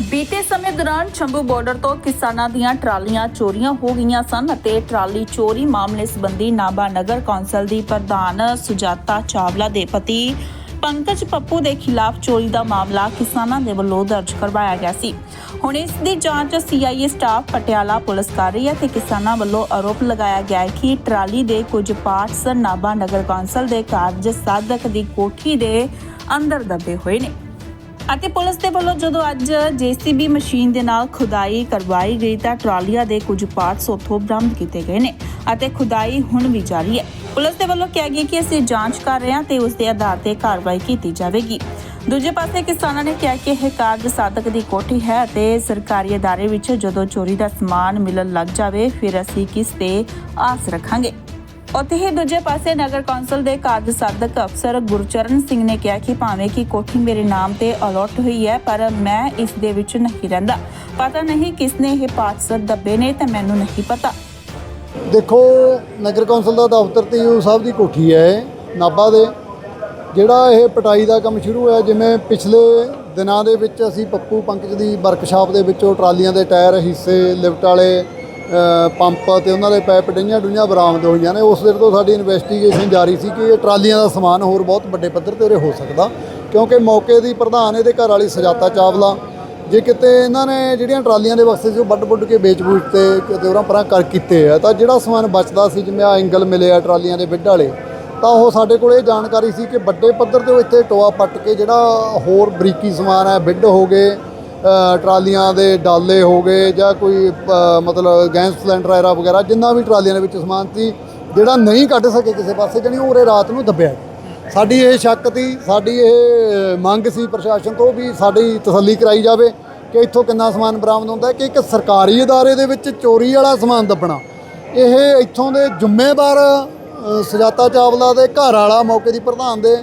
ਬੀਤੇ ਸਮੇਂ ਦੌਰਾਨ ਸ਼ੰਭੂ ਬਾਰਡਰ ਤੋਂ ਕਿਸਾਨਾਂ ਦੀਆਂ ਟਰਾਲੀਆਂ ਚੋਰੀਆਂ ਹੋ ਗਈਆਂ ਸਨ ਅਤੇ ਟਰਾਲੀ ਚੋਰੀ ਮਾਮਲੇ ਸੰਬੰਧੀ ਨਾਭਾ ਨਗਰ ਕੌਂਸਲ ਦੀ ਪ੍ਰਧਾਨ ਸੁਜਾਤਾ ਚਾਵਲਾ ਦੇ ਪਤੀ ਪੰਕਜ ਪੱਪੂ ਦੇ ਖਿਲਾਫ ਚੋਰੀ ਦਾ ਮਾਮਲਾ ਕਿਸਾਨਾਂ ਦੇ ਵੱਲੋਂ ਦਰਜ ਕਰਵਾਇਆ ਗਿਆ ਸੀ। ਹੁਣ ਇਸ ਦੀ ਜਾਂਚ ਸੀਆਈਏ ਸਟਾਫ ਪਟਿਆਲਾ ਪੁਲਿਸ ਕਰ ਰਹੀ ਹੈ ਤੇ ਕਿਸਾਨਾਂ ਵੱਲੋਂ ਆਰੋਪ ਲਗਾਇਆ ਗਿਆ ਹੈ ਕਿ ਟਰਾਲੀ ਦੇ ਕੁਝ ਪਾਰਟਸ ਨਾਭਾ ਨਗਰ ਕੌਂਸਲ ਦੇ ਕਾਰਜ ਸਾਧਕ ਦੀ ਕੋਠੀ ਦੇ ਅੰਦਰ ਦੱਬੇ ਹੋਏ ਨੇ। ਅਤੇ ਪੁਲਿਸ ਦੇ ਵੱਲੋਂ ਜਦੋਂ ਅੱਜ ਜੀਸੀਬੀ ਮਸ਼ੀਨ ਦੇ ਨਾਲ ਖੁਦਾਈ ਕਰਵਾਈ ਗਈ ਤਾਂ ਟਰਾਲੀਆਂ ਦੇ ਕੁਝ ਪਾਰਟਸ ਉੱਥੋਂ ਬਰਾਮਦ ਕੀਤੇ ਗਏ ਨੇ ਅਤੇ ਖੁਦਾਈ ਹੁਣ ਵੀ ਜਾਰੀ ਹੈ। ਪੁਲਿਸ ਦੇ ਵੱਲੋਂ ਕਿਹਾ ਗਿਆ ਕਿ ਅਸੀਂ ਜਾਂਚ ਕਰ ਰਹੇ ਹਾਂ ਤੇ ਉਸ ਦੇ ਆਧਾਰ ਤੇ ਕਾਰਵਾਈ ਕੀਤੀ ਜਾਵੇਗੀ। ਦੂਜੇ ਪਾਸੇ ਕਿਸਾਨਾਂ ਨੇ ਕਿਹਾ ਕਿ ਇਹ ਕਾਰਜ ਸਾਧਕ ਦੀ ਕੋਠੀ ਹੈ ਅਤੇ ਸਰਕਾਰੀ ਅਦਾਰੇ ਵਿੱਚ ਜਦੋਂ ਚੋਰੀ ਦਾ ਸਮਾਨ ਮਿਲਣ ਲੱਗ ਜਾਵੇ, ਫਿਰ ਅਸੀਂ ਕਿਸ ਤੇ ਆਸ ਰੱਖਾਂਗੇ। ਉੱਥੇ ਹੀ ਦੂਜੇ ਪਾਸੇ ਨਗਰ ਕੌਂਸਲ ਦੇ ਕਾਰਜ ਸਾਧਕ ਅਫਸਰ ਗੁਰਚਰਨ ਸਿੰਘ ਨੇ ਕਿਹਾ ਕਿ ਭਾਵੇਂ ਕਿ ਕੋਠੀ ਮੇਰੇ ਨਾਮ ਤੇ ਅਲੋਟ ਹੋਈ ਹੈ ਪਰ ਮੈਂ ਇਸ ਦੇ ਵਿੱਚ ਨਹੀਂ ਰਹਿੰਦਾ। ਪਤਾ ਨਹੀਂ ਕਿਸ ਨੇ ਇਹ ਪਾਰਟਸ ਦੱਬੇ ਨੇ ਤੇ ਮੈਨੂੰ ਨਹੀਂ ਪਤਾ। ਦੇਖੋ ਨਗਰ ਕੌਂਸਲ ਦਾ ਦਫ਼ਤਰ ਤੇ ਯੂ ਸਾਹਿਬ ਦੀ ਕੋਠੀ ਹੈ ਇਹ, ਨਾਭਾ ਦੇ। ਜਿਹੜਾ ਇਹ ਪਟਾਈ ਦਾ ਕੰਮ ਸ਼ੁਰੂ ਹੋਇਆ ਜਿਵੇਂ ਪਿਛਲੇ ਦਿਨਾਂ ਦੇ ਵਿੱਚ ਅਸੀਂ ਪੱਪੂ ਪੰਕਜ ਦੀ ਵਰਕਸ਼ਾਪ ਦੇ ਵਿੱਚੋਂ ਟਰਾਲੀਆਂ ਦੇ ਟਾਇਰ ਹਿੱਸੇ ਲਿਫਟ ਵਾਲੇ ਪੰਪ ਤੇ ਉਹਨਾਂ ਦੇ ਪਾਈਪ ਡਈਆਂ ਡੂਈਆਂ ਬਰਾਮਦ ਹੋਈਆਂ ਨੇ। ਉਸ ਦਿਨ ਤੋਂ ਸਾਡੀ ਇਨਵੈਸਟੀਗੇਸ਼ਨ ਜਾਰੀ ਸੀ ਕਿ ਇਹ ਟਰਾਲੀਆਂ ਦਾ ਸਮਾਨ ਹੋਰ ਬਹੁਤ ਵੱਡੇ ਪੱਧਰ ਤੇ ਉਰੇ ਹੋ ਸਕਦਾ, ਕਿਉਂਕਿ ਮੌਕੇ ਦੀ ਪ੍ਰਧਾਨ ਇਹਦੇ ਘਰ ਵਾਲੀ ਸਜਾਤਾ ਚਾਵਲਾ। ਜੇ ਕਿਤੇ ਇਹਨਾਂ ਨੇ ਜਿਹੜੀਆਂ ਟਰਾਲੀਆਂ ਦੇ ਬਕਸੇ ਸੀ ਉਹ ਵੱਡ ਵੱਡ ਕੇ ਵੇਚ-ਬੂਚ ਤੇ ਕਿਤੇ ਉਹਨਾਂ ਪਰਾਂ ਕਰ ਕੀਤੇ ਆ, ਤਾਂ ਜਿਹੜਾ ਸਮਾਨ ਬਚਦਾ ਸੀ, ਜਿਵੇਂ ਆ ਐਂਗਲ ਮਿਲੇ ਆ ਟਰਾਲੀਆਂ ਦੇ ਬਿੱਡ ਵਾਲੇ, ਤਾਂ ਉਹ ਸਾਡੇ ਕੋਲ ਇਹ ਜਾਣਕਾਰੀ ਸੀ ਕਿ ਵੱਡੇ ਪੱਧਰ ਤੇ ਉਹ ਇੱਥੇ ਟੋਆ ਪੱਟ ਕੇ ਜਿਹੜਾ ਹੋਰ ਬਰੀਕੀ ਸਮਾਨ ਹੈ ਬਿੱਡ ਹੋ ਗਏ। ਟਰਾਲੀਆਂ ਦੇ ਡਾਲੇ ਹੋ ਗਏ ਜਾਂ ਕੋਈ ਮਤਲਬ ਗੈਸ ਸਿਲੰਡਰ ਐਰਾ ਵਗੈਰਾ, ਜਿੰਨਾ ਵੀ ਟਰਾਲੀਆਂ ਦੇ ਵਿੱਚ ਸਮਾਨ ਸੀ, ਜਿਹੜਾ ਨਹੀਂ ਕੱਢ ਸਕੇ ਕਿਸੇ ਪਾਸੇ, ਜਣੀ ਉਹ ਉਰੇ ਰਾਤ ਨੂੰ ਦੱਬਿਆ। ਸਾਡੀ ਇਹ ਸ਼ੱਕ ਸੀ, ਸਾਡੀ ਇਹ ਮੰਗ ਸੀ ਪ੍ਰਸ਼ਾਸਨ ਤੋਂ ਵੀ ਸਾਡੀ ਤਸੱਲੀ ਕਰਾਈ ਜਾਵੇ ਕਿ ਇੱਥੋਂ ਕਿੰਨਾ ਸਮਾਨ ਬਰਾਮਦ ਹੁੰਦਾ ਕਿ ਇੱਕ ਸਰਕਾਰੀ ਅਦਾਰੇ ਦੇ ਵਿੱਚ ਚੋਰੀ ਵਾਲਾ ਸਮਾਨ ਦੱਬਣਾ। ਇਹ ਇੱਥੋਂ ਦੇ ਜ਼ਿੰਮੇਵਾਰ ਸਜਾਤਾ ਚਾਵਲਾ ਦੇ ਘਰ ਵਾਲਾ ਮੌਕੇ ਦੀ ਪ੍ਰਧਾਨ ਦੇ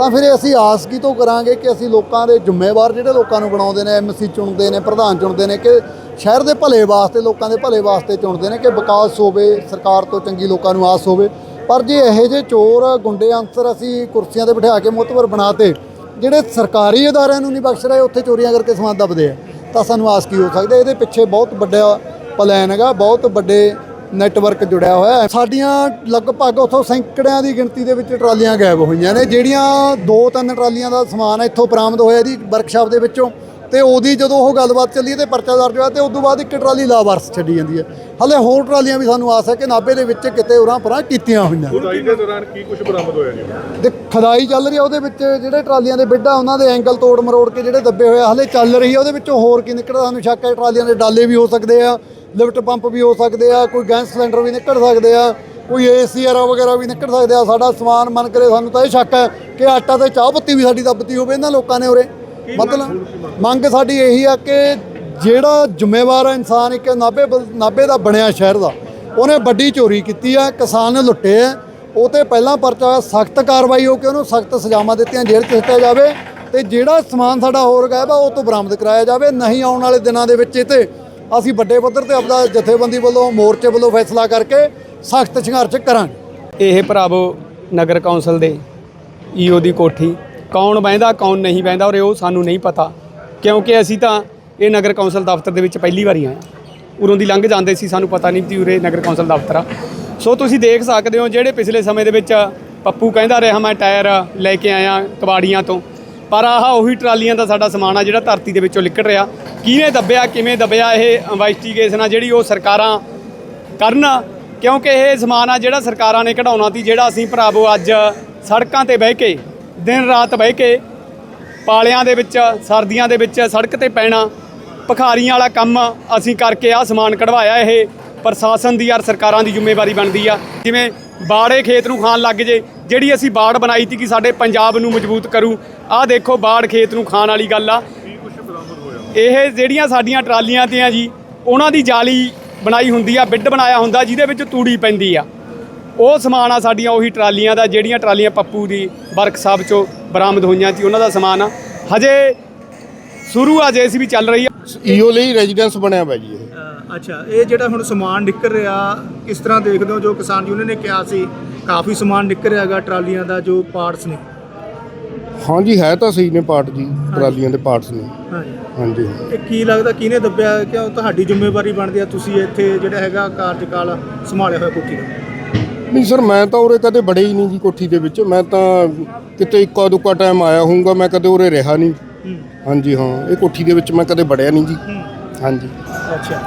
ਤਾਂ ਫਿਰ ਅਸੀਂ ਆਸ ਕੀ ਤੋਂ ਕਰਾਂਗੇ ਕਿ ਅਸੀਂ ਲੋਕਾਂ ਦੇ ਜ਼ਿੰਮੇਵਾਰ ਜਿਹੜੇ ਲੋਕਾਂ ਨੂੰ ਬਣਾਉਂਦੇ ਨੇ ਐਮਸੀ ਚੁਣਦੇ ਨੇ, ਪ੍ਰਧਾਨ ਚੁਣਦੇ ਨੇ, ਕਿ ਸ਼ਹਿਰ ਦੇ ਭਲੇ ਵਾਸਤੇ, ਲੋਕਾਂ ਦੇ ਭਲੇ ਵਾਸਤੇ ਚੁਣਦੇ ਨੇ ਕਿ ਵਿਕਾਸ ਹੋਵੇ, ਸਰਕਾਰ ਤੋਂ ਚੰਗੀ ਲੋਕਾਂ ਨੂੰ ਆਸ ਹੋਵੇ। ਪਰ ਜੇ ਇਹੋ ਜਿਹੇ ਚੋਰ ਗੁੰਡੇ ਅੰਸਰ ਅਸੀਂ ਕੁਰਸੀਆਂ ਤੇ ਬਿਠਾ ਕੇ ਮੁਤਬਰ ਬਣਾਤੇ, ਜਿਹੜੇ ਸਰਕਾਰੀ ਅਦਾਰਿਆਂ ਨੂੰ ਨਹੀਂ ਬਖਸ਼ ਰਹੇ, ਉੱਥੇ ਚੋਰੀਆਂ ਕਰਕੇ ਸਮਾਨ ਦੱਬਦੇ ਆ, ਤਾਂ ਸਾਨੂੰ ਆਸ ਕੀ ਹੋ ਸਕਦਾ ਇਹਦੇ ਪਿੱਛੇ ਬਹੁਤ ਵੱਡਾ ਪਲਾਨ ਹੈਗਾ, ਬਹੁਤ ਵੱਡੇ ਨੈਟਵਰਕ ਜੁੜਿਆ ਹੋਇਆ ਹੈ। ਸਾਡੀਆਂ ਲਗਭਗ ਉਥੋਂ ਸੈਂਕੜਿਆਂ ਦੀ ਗਿਣਤੀ ਦੇ ਵਿੱਚ ਟਰਾਲੀਆਂ ਗਾਇਬ ਹੋਈਆਂ ਨੇ। ਜਿਹੜੀਆਂ ਦੋ ਤਿੰਨ ਟਰਾਲੀਆਂ ਦਾ ਸਮਾਨ ਇੱਥੋਂ ਬਰਾਮਦ ਹੋਇਆ ਇਹਦੀ ਵਰਕਸ਼ਾਪ ਦੇ ਵਿੱਚੋਂ। ਤੇ ਉਹਦੀ ਜਦੋਂ ਉਹ ਗੱਲਬਾਤ ਚੱਲੀ ਤੇ ਪਰਚਾ ਦਰਜ ਹੋਇਆ ਤੇ ਉਸ ਤੋਂ ਬਾਅਦ ਇੱਕ ਟਰਾਲੀ ਲਾਵਾਰਸ ਛੱਡੀ ਜਾਂਦੀ ਹੈ। ਹਲੇ ਹੋਰ ਟਰਾਲੀਆਂ ਵੀ ਸਾਨੂੰ ਆਸ ਹੈ ਕਿ ਨਾਭੇ ਦੇ ਵਿੱਚ ਕਿਤੇ ਉਰਾਂ ਪਰਾਂ ਕੀਤੀਆਂ ਹੋਈਆਂ। ਖੁਦਾਈ ਦੇ ਦੌਰਾਨ ਕੀ ਕੁਝ ਬਰਾਮਦ ਹੋਇਆ ਜੀ? ਤੇ ਖਦਾਈ ਚੱਲ ਰਹੀ ਆ ਉਹਦੇ ਵਿੱਚ ਜਿਹੜੇ ਟਰਾਲੀਆਂ ਦੇ ਬਿੱਡਾ ਉਹਨਾਂ ਦੇ ਐਂਗਲ ਤੋੜ ਮਰੋੜ ਕੇ ਜਿਹੜੇ ਦੱਬੇ ਹੋਏ ਹਲੇ ਚੱਲ ਰਹੀ ਆ ਉਹਦੇ ਵਿੱਚੋਂ ਹੋਰ ਕੀ ਨਿਕਲਦਾ ਸਾਨੂੰ ਸ਼ੱਕ ਹੈ ਟਰਾਲੀਆਂ ਦੇ ਡਾਲੇ ਵੀ ਹੋ ਸਕਦੇ ਆ। ਲਿਫਟ ਪੰਪ ਵੀ ਹੋ ਸਕਦੇ ਆ ਕੋਈ ਗੈਸ ਸਿਲੰਡਰ ਵੀ ਨਿਕਲ ਸਕਦੇ ਆ ਕੋਈ ਏਸੀਆਰ ਵਗੈਰਾ ਵੀ ਨਿਕਲ ਸਕਦੇ ਆ। ਸਾਡਾ ਸਮਾਨ ਮਨ ਕਰੇ ਸਾਨੂੰ ਤਾਂ ਇਹ ਸ਼ੱਕ ਹੈ ਕਿ ਆਟਾ ਤੇ ਚਾਹ ਪੱਤੀ ਵੀ ਸਾਡੀ ਦੱਬਤੀ ਹੋਵੇ ਇਹਨਾਂ ਲੋਕਾਂ ਨੇ ਉਰੇ। ਮਤਲਬ ਮੰਗ ਸਾਡੀ ਇਹੀ ਆ ਕਿ ਜਿਹੜਾ ਜ਼ਿੰਮੇਵਾਰ ਇਨਸਾਨ ਇੱਕ ਨਾਭੇ ਬ- ਨਾਭੇ ਦਾ ਬਣਿਆ ਸ਼ਹਿਰ ਦਾ ਉਹਨੇ ਵੱਡੀ ਚੋਰੀ ਕੀਤੀ ਆ ਕਿਸਾਨ ਨੇ ਲੁੱਟੇ ਆ। ਉਹ ਤੇ ਪਹਿਲਾਂ ਪਰਚਾ ਸਖਤ ਕਾਰਵਾਈ ਹੋ ਕੇ ਉਹਨੂੰ ਸਖਤ ਸਜ਼ਾਵਾਂ ਦਿੱਤੀਆਂ ਜੇਲ੍ਹ 'ਚ ਸਿੱਟਿਆ ਜਾਵੇ ਤੇ ਜਿਹੜਾ ਸਮਾਨ ਸਾਡਾ ਹੋਰ ਗਾਇਬ ਆ ਉਹ ਤੋਂ ਬਰਾਮਦ ਕਰਾਇਆ ਜਾਵੇ ਨਹੀਂ ਆਉਣ ਵਾਲੇ ਦਿਨਾਂ ਦੇ ਵਿੱਚ ਇਹ ਤੇ ਅਸੀਂ ਵੱਡੇ ਪੱਧਰ ਤੇ ਆਪਦਾ ਜਥੇਬੰਦੀ ਵੱਲੋਂ, ਮੋਰਚੇ ਵੱਲੋਂ ਫੈਸਲਾ ਕਰਕੇ ਸਖਤ ਸੰਘਰਸ਼ ਕਰਾਂਗੇ। ਇਹ ਭਰਾਵੋ ਨਗਰ ਕੌਂਸਲ ਦੇ ਈਓ ਦੀ ਕੋਠੀ। ਕੌਣ ਬਹਿੰਦਾ, ਕੌਣ ਨਹੀਂ ਬਹਿੰਦਾ ਔਰ ਉਹ ਸਾਨੂੰ ਨਹੀਂ ਪਤਾ। ਕਿਉਂਕਿ ਅਸੀਂ ਤਾਂ ਇਹ ਨਗਰ ਕੌਂਸਲ ਦਫ਼ਤਰ ਦੇ ਵਿੱਚ ਪਹਿਲੀ ਵਾਰੀ ਆਏ ਹਾਂ। ਉਰੋਂ ਦੀ ਲੰਘ ਜਾਂਦੇ ਸੀ, ਸਾਨੂੰ ਪਤਾ ਨਹੀਂ ਸੀ ਉਰੇ ਨਗਰ ਕੌਂਸਲ ਦਫ਼ਤਰ ਆ। ਸੋ ਤੁਸੀਂ ਦੇਖ ਸਕਦੇ ਹੋ ਜਿਹੜੇ ਪਿਛਲੇ ਸਮੇਂ ਦੇ ਵਿੱਚ ਪੱਪੂ ਕਹਿੰਦਾ ਰਿਹਾ, ਮੈਂ ਟਾਇਰ ਲੈ ਕੇ ਆਇਆ ਕਬਾੜੀਆਂ ਤੋਂ। ਪਰ ਆਹ ਉਹੀ ਟਰਾਲੀਆਂ ਦਾ ਸਾਡਾ ਸਮਾਨ ਆ ਜਿਹੜਾ ਧਰਤੀ ਦੇ ਵਿੱਚੋਂ ਨਿਕਲ ਰਿਹਾ। ਕਿਵੇਂ ਦੱਬਿਆ ਕਿਵੇਂ ਦੱਬਿਆ ਇਹ ਇਨਵੈਸਟੀਗੇਸ਼ਨ ਆ ਜਿਹੜੀ ਉਹ ਸਰਕਾਰਾਂ ਕਰਨ? ਕਿਉਂਕਿ ਇਹ ਸਮਾਨ ਆ ਜਿਹੜਾ ਸਰਕਾਰਾਂ ਨੇ ਕਢਾਉਣਾ ਸੀ, ਜਿਹੜਾ ਅਸੀਂ ਭਰਾਵੋ ਅੱਜ ਸੜਕਾਂ ਤੇ ਬਹਿ ਕੇ, ਦਿਨ ਰਾਤ ਬਹਿ ਕੇ ਪਾਲਿਆਂ ਦੇ ਵਿੱਚ, ਸਰਦੀਆਂ ਦੇ ਵਿੱਚ ਸੜਕ ਤੇ ਪੈਣਾ, ਭਖਾਰੀਆਂ ਵਾਲਾ ਕੰਮ ਅਸੀਂ ਕਰਕੇ ਆ ਸਮਾਨ ਕਢਵਾਇਆ ਇਹ, ਪ੍ਰਸ਼ਾਸਨ ਦੀ ਯਾਰ ਸਰਕਾਰਾਂ ਦੀ ਜ਼ਿੰਮੇਵਾਰੀ ਬਣਦੀ ਆ। ਜਿਵੇਂ ਬਾੜੇ ਖੇਤ ਨੂੰ ਖਾਣ ਲੱਗ ਜੇ, ਜਿਹੜੀ ਅਸੀਂ ਬਾੜ ਬਣਾਈ ਸੀ ਕਿ ਸਾਡੇ ਪੰਜਾਬ ਨੂੰ ਮਜ਼ਬੂਤ ਕਰੂ, ਆਹ ਦੇਖੋ ਬਾੜ ਖੇਤ ਨੂੰ ਖਾਣ ਵਾਲੀ ਗੱਲ ਆ ਕੀ ਕੁਝ ਬਰਾਮਦ ਹੋਇਆ ਇਹ ਜਿਹੜੀਆਂ ਸਾਡੀਆਂ ਟਰਾਲੀਆਂ ਤੇ ਆ ਜੀ ਉਹਨਾਂ ਦੀ ਜਾਲੀ ਬਣਾਈ ਹੁੰਦੀ ਆ ਬਿੱਡ ਬਣਾਇਆ ਹੁੰਦਾ ਜਿਹਦੇ ਵਿੱਚ ਤੂੜੀ ਪੈਂਦੀ ਆ। ਉਹ ਸਮਾਨ ਆ ਸਾਡੀਆਂ ਉਹੀ ਟਰਾਲੀਆਂ ਦਾ ਜਿਹੜੀਆਂ ਟਰਾਲੀਆਂ ਪੱਪੂ ਦੀ ਵਰਕਸ਼ਾਪ ਚੋਂ ਬਰਾਮਦ ਹੋਈਆਂ ਸੀ ਉਹਨਾਂ ਦਾ ਸਮਾਨ ਆ। ਹਜੇ ਸ਼ੁਰੂ ਆ ਜੇਸੀਬੀ ਚੱਲ ਰਹੀ ਆ। ਈਓ ਲਈ ਰੈਜ਼ੀਡੈਂਸ ਬਣਿਆ ਹੋਇਆ ਜੀ ਇਹ। ਅ, ਅੱਛਾ ਇਹ ਜਿਹੜਾ ਹੁਣ ਸਮਾਨ ਨਿਕਲ ਰਿਹਾ ਕਿਸ ਤਰ੍ਹਾਂ ਦੇਖਦੇ ਹੋ ਜੋ ਕਿਸਾਨ ਯੂਨੀਅਨ ਨੇ ਕਿਹਾ ਸੀ ਕਾਫੀ ਸਮਾਨ ਨਿਕਲ ਰਿਹਾਗਾ ਟਰਾਲੀਆਂ ਦਾ ਜੋ ਪਾਰਟਸ ਨੇ। ਹਾਂਜੀ ਹੈ ਤਾਂ ਸਹੀ ਨੇ ਪਾਰਟ ਜੀ ਟਰਾਲੀਆਂ ਦੇ ਪਾਰਟਸ ਨੇ। ਹਾਂਜੀ ਹਾਂਜੀ ਇਹ ਕੀ ਲੱਗਦਾ ਕਿਹਨੇ ਦੱਬਿਆ? ਕਿ ਤੁਹਾਡੀ ਜ਼ਿੰਮੇਵਾਰੀ ਬਣਦੀ ਆ? ਤੁਸੀਂ ਇੱਥੇ ਜਿਹੜਾ ਹੈਗਾ ਕਾਰਜਕਾਲ ਸੰਭਾਲਿਆ ਹੋਇਆ ਕੋਠੀ ਦਾ। ਨਹੀਂ ਸਰ ਮੈਂ ਤਾਂ ਉਰੇ ਕਦੇ ਬੜੇ ਹੀ ਨਹੀਂ ਜੀ ਕੋਠੀ ਦੇ ਵਿੱਚ। ਮੈਂ ਤਾਂ ਕਿਤੇ ਇੱਕਾ ਦੁੱਕਾ ਟਾਈਮ ਆਇਆ ਹੋਊਗਾ ਮੈਂ ਕਦੇ ਉਰੇ ਰਿਹਾ ਨਹੀਂ। ਹਾਂਜੀ ਹਾਂ। ਇਹ ਕੋਠੀ ਦੇ ਵਿੱਚ ਮੈਂ ਕਦੇ ਵੜਿਆ ਨਹੀਂ ਜੀ। ਹਾਂਜੀ। ਅੱਛਾ।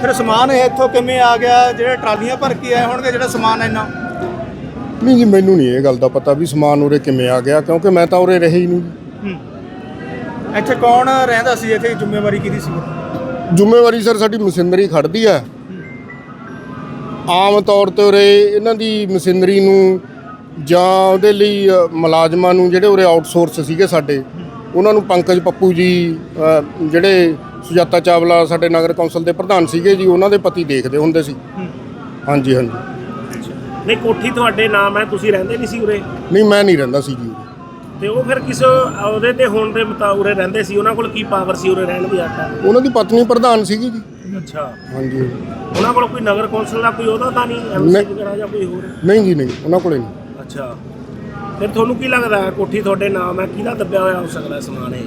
ਫਿਰ ਸਮਾਨ ਇਹ ਇੱਥੋਂ ਕਿਵੇਂ ਆ ਗਿਆ? ਜਿਹੜੇ ਟਰਾਲੀਆਂ ਭਰ ਕੇ ਆਏ ਹੋਣਗੇ ਜਿਹੜਾ ਸਮਾਨ ਇੰਨਾ? ਨਹੀਂ ਜੀ ਮੈਨੂੰ ਨਹੀਂ ਇਹ ਗੱਲ ਦਾ ਪਤਾ ਵੀ ਸਮਾਨ ਉਰੇ ਕਿਵੇਂ ਆ ਗਿਆ ਕਿਉਂਕਿ ਮੈਂ ਤਾਂ ਉਰੇ ਰਿਹਾ ਨਹੀਂ। ਇੱਥੇ ਕੌਣ ਰਹਿੰਦਾ ਸੀ? ਇੱਥੇ ਜ਼ਿੰਮੇਵਾਰੀ ਕਿਹਦੀ ਸੀ? ਜ਼ਿੰਮੇਵਾਰੀ ਸਰ ਸਾਡੀ ਮਸ਼ੀਨਰੀ ਖੜਦੀ ਆ। ਆਮ ਤੌਰ ਤੇ ਉਰੇ ਇਹਨਾਂ ਦੀ ਮਸ਼ੀਨਰੀ ਨੂੰ ਜਾਂ ਉਹਦੇ ਲਈ ਮੁਲਾਜ਼ਮਾਂ ਨੂੰ ਜਿਹੜੇ ਉਰੇ ਆਊਟਸੋਰਸ ਸੀਗੇ ਸਾਡੇ ਉਹਨਾਂ ਨੂੰ ਪੰਕਜ ਪੱਪੂ ਜੀ ਜਿਹੜੇ ਸੁਜਾਤਾ ਚਾਵਲਾ ਸਾਡੇ ਨਗਰ ਕੌਂਸਲ ਦੇ ਪ੍ਰਧਾਨ ਸੀਗੇ ਜੀ ਉਹਨਾਂ ਦੇ ਪਤੀ ਦੇਖਦੇ ਹੁੰਦੇ ਸੀ। ਹਾਂਜੀ ਹਾਂਜੀ। ਨਹੀਂ ਕੋਠੀ ਤੁਹਾਡੇ ਨਾਮ ਹੈ ਤੁਸੀਂ ਰਹਿੰਦੇ ਨਹੀਂ ਸੀ ਉਰੇ? ਨਹੀਂ ਮੈਂ ਨਹੀਂ ਰਹਿੰਦਾ ਸੀ ਜੀ। ਤੇ ਉਹ ਫਿਰ ਕਿਸ ਅਹੁਦੇ ਤੇ ਹੋਣ ਦੇ ਮੁਤਾਬਕ ਉਰੇ ਰਹਿੰਦੇ ਸੀ? ਉਹਨਾਂ ਕੋਲ ਕੀ ਪਾਵਰ ਸੀ ਉਰੇ ਰਹਿਣ ਦੀ ਆਟਾ? ਉਹਨਾਂ ਦੀ ਪਤਨੀ ਪ੍ਰਧਾਨ ਸੀਗੀ ਜੀ। ਅੱਛਾ। ਹਾਂਜੀ। ਉਹਨਾਂ ਕੋਲ ਕੋਈ ਨਗਰ ਕੌਂਸਲ ਦਾ ਕੋਈ ਅਹੁਦਾ ਤਾਂ ਨਹੀਂ ਐਮਸੀ ਵਗੈਰਾ ਜਾਂ ਕੋਈ ਹੋਰ? ਨਹੀਂ ਜੀ ਨਹੀਂ ਉਹਨਾਂ ਕੋਲੇ ਨਹੀਂ। ਅੱਛਾ। ਫਿਰ ਤੁਹਾਨੂੰ ਕੀ ਲੱਗਦਾ ਹੈ ਕੋਠੀ ਤੁਹਾਡੇ ਨਾਮ ਹੈ ਕਿਹਦਾ ਦੱਬਿਆ ਹੋਇਆ ਹੋ ਸਕਦਾ ਸਮਾਨ ਇਹ?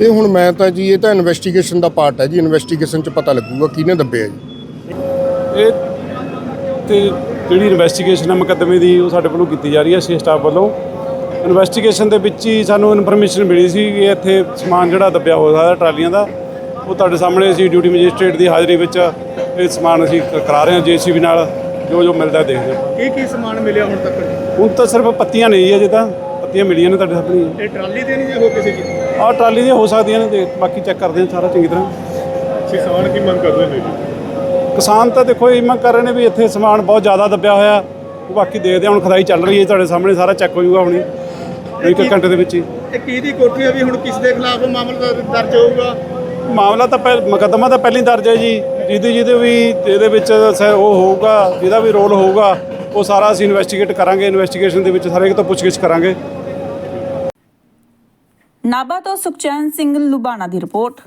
ਇਹ ਹੁਣ ਮੈਂ ਤਾਂ ਜੀ ਇਹ ਤਾਂ ਇਨਵੈਸਟੀਗੇਸ਼ਨ ਦਾ ਪਾਰਟ ਹੈ ਜੀ। ਇਨਵੈਸਟੀਗੇਸ਼ਨ 'ਚ ਪਤਾ ਲੱਗੂਗਾ ਕਿਹਨੇ ਦੱਬਿਆ ਜੀ। ਇਹ ਤੇ ਜਿਹੜੀ ਇਨਵੈਸਟੀਗੇਸ਼ਨ ਹੈ ਮੁਕੱਦਮੇ ਦੀ ਉਹ ਸਾਡੇ ਵੱਲੋਂ ਕੀਤੀ ਜਾ ਰਹੀ ਹੈ ਸੀ ਸਟਾਫ ਵੱਲੋਂ। ਇਨਵੈਸਟੀਗੇਸ਼ਨ ਦੇ ਵਿੱਚ ਹੀ ਸਾਨੂੰ ਇਨਫੋਰਮੇਸ਼ਨ ਮਿਲੀ ਸੀ ਕਿ ਇੱਥੇ ਸਮਾਨ ਜਿਹੜਾ ਦੱਬਿਆ ਹੋ ਸਕਦਾ ਟਰਾਲੀਆਂ ਦਾ ਉਹ ਤੁਹਾਡੇ ਸਾਹਮਣੇ ਅਸੀਂ ਡਿਊਟੀ ਮੈਜਿਸਟ੍ਰੇਟ ਦੀ ਹਾਜ਼ਰੀ ਵਿੱਚ ਇਹ ਸਮਾਨ ਅਸੀਂ ਕਰਾ ਰਹੇ ਹਾਂ ਜੀਸੀਬੀ ਨਾਲ ਜੋ ਜੋ ਮਿਲਦਾ ਦੇਖਦੇ ਹਾਂ। ਕੀ ਕੀ ਸਮਾਨ ਮਿਲਿਆ ਹੁਣ ਤੱਕ? ਹੁਣ ਤਾਂ ਸਿਰਫ ਪੱਤੀਆਂ ਨਹੀਂ ਜੀ ਅਜੇ ਤਾਂ ਪੱਤੀਆਂ ਮਿਲੀਆਂ ਨੇ ਤੁਹਾਡੇ ਸਾਹਮਣੇ ਇਹ ਟਰਾਲੀ ਤੇ ਨਹੀਂ ਜੇ ਹੋ ਕਿਸੇ ਚੀਜ਼ ਆਹ ਟਰਾਲੀ ਦੀਆਂ ਹੋ ਸਕਦੀਆਂ ਨੇ ਬਾਕੀ ਚੈੱਕ ਕਰਦੇ ਹਾਂ ਸਾਰਾ ਚੰਗੀ ਤਰ੍ਹਾਂ। ਕਿਸਾਨ ਕੀ ਮੰਗ ਕਰਦੇ ਨੇ ਜੀ? ਕਿਸਾਨ ਤਾਂ ਦੇਖੋ ਇਹ ਮੰਗ ਕਰ ਰਹੇ ਨੇ ਵੀ ਇੱਥੇ ਸਮਾਨ ਬਹੁਤ ਜ਼ਿਆਦਾ ਦੱਬਿਆ ਹੋਇਆ। ਉਹ ਬਾਕੀ ਦੇਖਦੇ ਹਾਂ ਹੁਣ ਖਦਾਈ ਚੱਲ ਰਹੀ ਹੈ ਤੁਹਾਡੇ ਸਾਹਮਣੇ ਸਾਰਾ ਚੈੱਕ ਹੋ ਜਾਊਗਾ ਹੁਣੀ ਇੱਕ ਘੰਟੇ ਦੇ ਵਿੱਚ ਹੀ। ਇਹ ਕਿਹਦੀ ਕੋਠੀ ਆ ਵੀ ਹੁਣ ਕਿਸ ਦੇ ਖਿਲਾਫ ਮਾਮਲਾ ਦਰ- ਦਰਜ ਹੋਊਗਾ? ਮਾਮਲਾ ਤਾਂ ਪਹਿ ਮੁਕੱਦਮਾ ਤਾਂ ਪਹਿਲੀ ਦਰਜ ਹੈ ਜੀ। ਜਿਹਦੇ ਜਿਹਦੇ ਵੀ ਇਹਦੇ ਵਿੱਚ ਉਹ ਹੋਊਗਾ ਜਿਹਦਾ ਵੀ ਰੋਲ ਹੋਊਗਾ ਉਹ ਸਾਰਾ ਅਸੀਂ ਇਨਵੈਸਟੀਗੇਟ ਕਰਾਂਗੇ ਇਨਵੈਸਟੀਗੇਸ਼ਨ ਦੇ ਵਿੱਚ ਹਰੇਕ ਤੋਂ ਪੁੱਛਗਿੱਛ ਕਰਾਂਗੇ। ਨਾਭਾ ਤੋਂ ਸੁਖਚੈਨ ਸਿੰਘ ਲੁਬਾਣਾ ਦੀ ਰਿਪੋਰਟ।